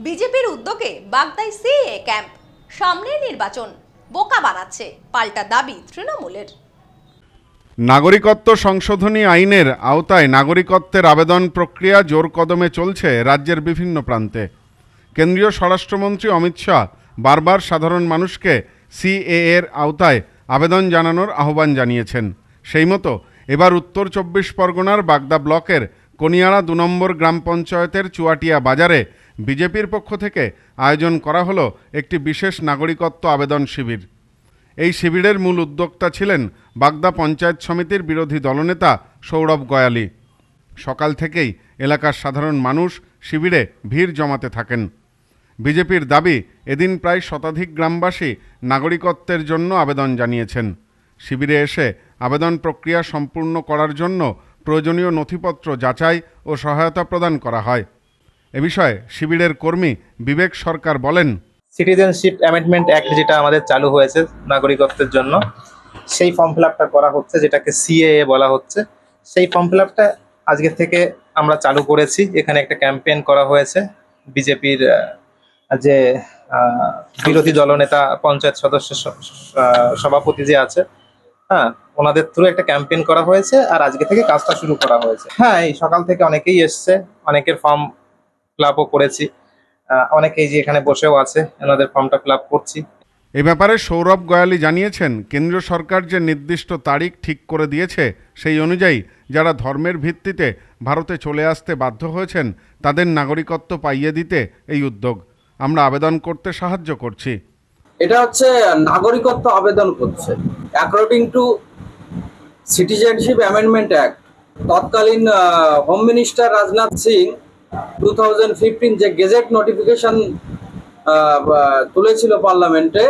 বিজেপির উদ্যোগে বাগদায় CA camp. সামনে নির্বাচন, বোকা বানাচ্ছে, পাল্টা দাবি তৃণমূলের। নাগরিকত্ব সংশোধনী আইনের আওতায় নাগরিকত্বের আবেদন প্রক্রিয়া জোর কদমে চলছে রাজ্যের বিভিন্ন প্রান্তে। কেন্দ্রীয় স্বরাষ্ট্রমন্ত্রী অমিত শাহ বারবার সাধারণ মানুষকে সিএ এর আওতায় আবেদন জানানোর আহ্বান জানিয়েছেন। সেই মতো এবার উত্তর চব্বিশ পরগনার বাগদা ব্লকের কনিয়াড়া দু নম্বর গ্রাম পঞ্চায়েতের চুয়াটিয়া বাজারে বিজেপির পক্ষ থেকে আয়োজন করা হলো একটি বিশেষ নাগরিকত্ব আবেদন শিবির। এই শিবিরের মূল উদ্যোক্তা ছিলেন বাগদা পঞ্চায়েত সমিতির বিরোধী দলনেতা সৌরভ গয়ালি। সকাল থেকেই এলাকার সাধারণ মানুষ শিবিরে ভিড় জমাতে থাকেন। বিজেপির দাবি, এদিন প্রায় শতাধিক গ্রামবাসী নাগরিকত্বের জন্য আবেদন জানিয়েছেন। শিবিরে এসে আবেদন প্রক্রিয়া সম্পূর্ণ করার জন্য প্রয়োজনীয় নথিপত্র যাচাই ও সহায়তা প্রদান করা হয়। এ বিষয়ে শিবিরের কর্মী বিবেক সরকার বলেন, সিটিজেনশিপ অ্যামেন্ডমেন্ট অ্যাক্ট যেটা আমাদের চালু হয়েছে নাগরিকত্বের জন্য, সেই ফর্ম ফিল করা হচ্ছে, যেটাকে সিএএ বলা হচ্ছে। সেই ফর্ম ফিল আজকে থেকে আমরা চালু করেছি। এখানে একটা ক্যাম্পেইন করা হয়েছে। বিজেপির যে বিরোধী দলনেতা, পঞ্চায়েত সদস্য সভাপতি যে আছে হ্যাঁ ওনাদের থ্রু একটা ক্যাম্পেইন করা হয়েছে আর আজকে থেকে কাজটা শুরু করা হয়েছে। হ্যাঁ এই সকাল থেকে অনেকেই এসছে, অনেকের ফর্ম আপও করেছি। অনেকেই যে এখানে বসেও আছে এনাদের ফর্মটা ফিল করছি। এ ব্যাপারে সৌরভ গয়ালি জানিয়েছেন কেন্দ্রীয় সরকার যে নির্দিষ্ট তারিখ ঠিক করে দিয়েছে সেই অনুযায়ী যারা ধর্মের ভিত্তিতে ভারতে চলে আসতে বাধ্য হয়েছেন তাদের নাগরিকত্ব পাইয়ে দিতে এই উদ্যোগ। আমরা আবেদন করতে সাহায্য করছি। এটা হচ্ছে নাগরিকত্ব আবেদন করছে। According to citizenship amendment act তৎকালীন home minister Rajnath Singh to যে গেজেট নোটিফিকেশন তুলেছিল পার্লামেন্টে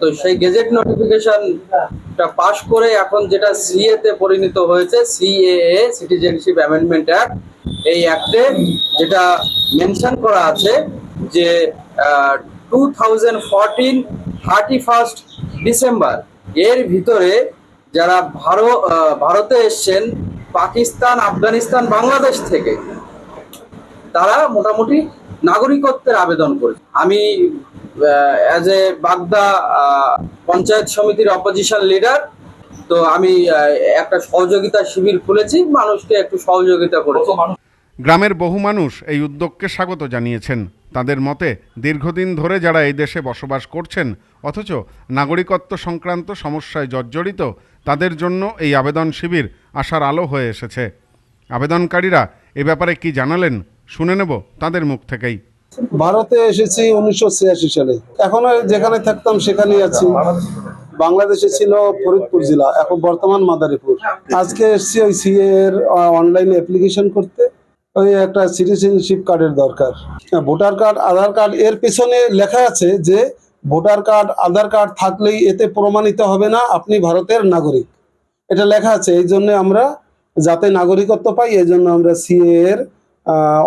তো সেই গেজেট নোটিফিকেশনটা পাশ করে এখন যেটা সিএ তে পরিণত হয়েছে সিএএ সিটিজেনশিপ অ্যামেন্ডমেন্ট অ্যাক্ট এই অ্যাক্টে যেটা মেনশন করা আছে যে two thousand fourteen thirty first December এর ভিতরে যারা ভারত ভারতে এসছেন, পাকিস্তান, আফগানিস্তান, বাংলাদেশ থেকে তারা মোটামুটি নাগরিকত্বের আবেদন করেছে। আমি অ্যাজ এ বাগদা পঞ্চায়েত সমিতির অপোজিশন লিডার তো আমি একটা সহযোগিতা শিবির খুলেছি, মানুষকে একটু সহযোগিতা করেছি। গ্রামের বহু মানুষ এই উদ্যোগকে স্বাগত জানিয়েছেন। তাদের মতে, দীর্ঘদিন ধরে যারা এই দেশে বসবাস করছেন, অথচ নাগরিকত্ব সংক্রান্ত সমস্যায় জর্জরিত, তাদের জন্য এই আবেদন শিবির আশার আলো হয়ে এসেছে। আবেদনকারীরা এ ব্যাপারে কি জানালেন? শুনে নেব তাদের মুখ থেকেই। ভারতে এসেছি উনিশশো ছিয়াশি সালে। এখনও যেখানে থাকতাম সেখানেই আছি। বাংলাদেশে ছিল ফরিদপুর জেলা, এখন বর্তমান মাদারীপুর। আজকে এসেছি ওই সিএ এর অনলাইনে অ্যাপ্লিকেশন করতে। ওই একটা সিটিজেনশিপ কার্ডের দরকার। ভোটার কার্ড আধার কার্ড এর পিছনে লেখা আছে যে ভোটার কার্ড আধার কার্ড থাকলেই এতে প্রমাণিত হবে না আপনি ভারতের নাগরিক। এটা লেখা আছে, এই জন্য আমরা যাতে নাগরিকত্ব পাই, এই জন্য আমরা সিএ এর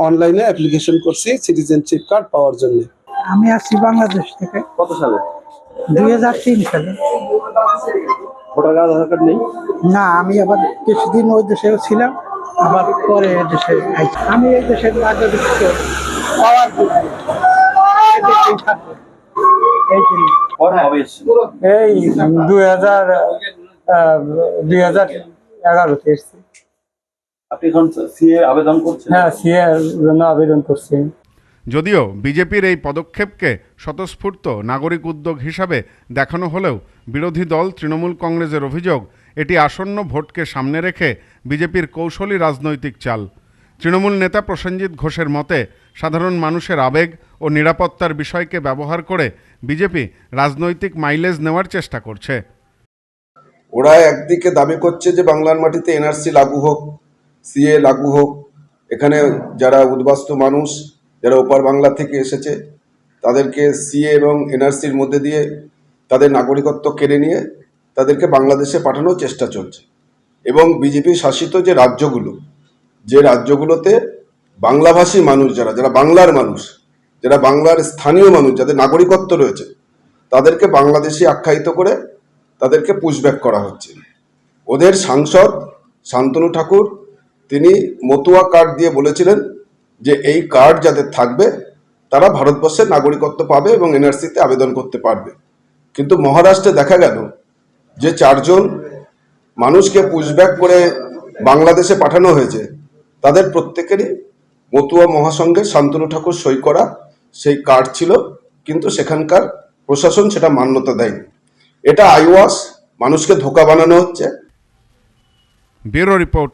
অনলাইনে অ্যাপ্লিকেশন করছি সিটিজেনশিপ কার্ড পাওয়ার জন্য। আমি আসছি বাংলাদেশ থেকে। কত সালে? দুই হাজার তিন সালে। ভোটার কার্ড আধার কার্ড নেই? না আমি আবার কিছুদিন ওই দেশেও ছিলাম আবার পরে দেশে আইছি। আমি এই দেশের নাগরিকত্ব পাওয়ার এই দুই হাজার দুই হাজার এগারোতে এসছি। আপনি এখন সিএ আবেদন করছেন? হ্যাঁ সিএ জন্য আবেদন করছি। যদিও বিজেপির এই পদক্ষেপকে স্বতঃস্ফূর্ত নাগরিক উদ্যোগ হিসাবে দেখানো হলেও বিরোধী দল তৃণমূল কংগ্রেসের অভিযোগ এটি আসন্ন ভোটকে সামনে রেখে বিজেপির কৌশলী রাজনৈতিক চাল। তৃণমূল নেতা প্রসেনজিৎ ঘোষের মতে সাধারণ মানুষের আবেগ ও নিরাপত্তার বিষয়কে ব্যবহার করে বিজেপি রাজনৈতিক মাইলেজ নেওয়ার চেষ্টা করছে। ওরা একদিকে দাবি করছে যে বাংলার মাটিতে এনআরসি লাগু হোক সিএ লাগু হোক, এখানে যারা উদ্বাস্তু মানুষ, যারা ওপার বাংলা থেকে এসেছে, তাদেরকে সিএ এবং এনআরসির মধ্যে দিয়ে তাদের নাগরিকত্ব কেড়ে নিয়ে তাদেরকে বাংলাদেশে পাঠানোর চেষ্টা চলছে। এবং বিজেপি শাসিত যে রাজ্যগুলো, যে রাজ্যগুলোতে বাংলাভাষী মানুষ যারা যারা বাংলার মানুষ, যারা বাংলার স্থানীয় মানুষ, যাদের নাগরিকত্ব রয়েছে, তাদেরকে বাংলাদেশি আখ্যায়িত করে তাদেরকে পুশব্যাক করা হচ্ছে। ওদের সাংসদ শান্তনু ঠাকুর তিনি মতুয়া কার্ড দিয়ে বলেছিলেন যে এই কার্ড যাদের থাকবে, তারা ভারতবর্ষের নাগরিকত্ব পাবে এবং এনআরসিতে আবেদন করতে পারবে। কিন্তু মহারাষ্ট্রে দেখা গেল যে চারজন মানুষকে পুশব্যাক করে বাংলাদেশে পাঠানো হয়েছে, তাদের প্রত্যেকেরই মতুয়া মহাসংঘের শান্তনু ঠাকুর সই করা সেই কার্ড ছিল, কিন্তু সেখানকার প্রশাসন সেটা মান্যতা দেয়নি। এটা আইওয়াস, মানুষকে ধোকা বানানো হচ্ছে। Bureau report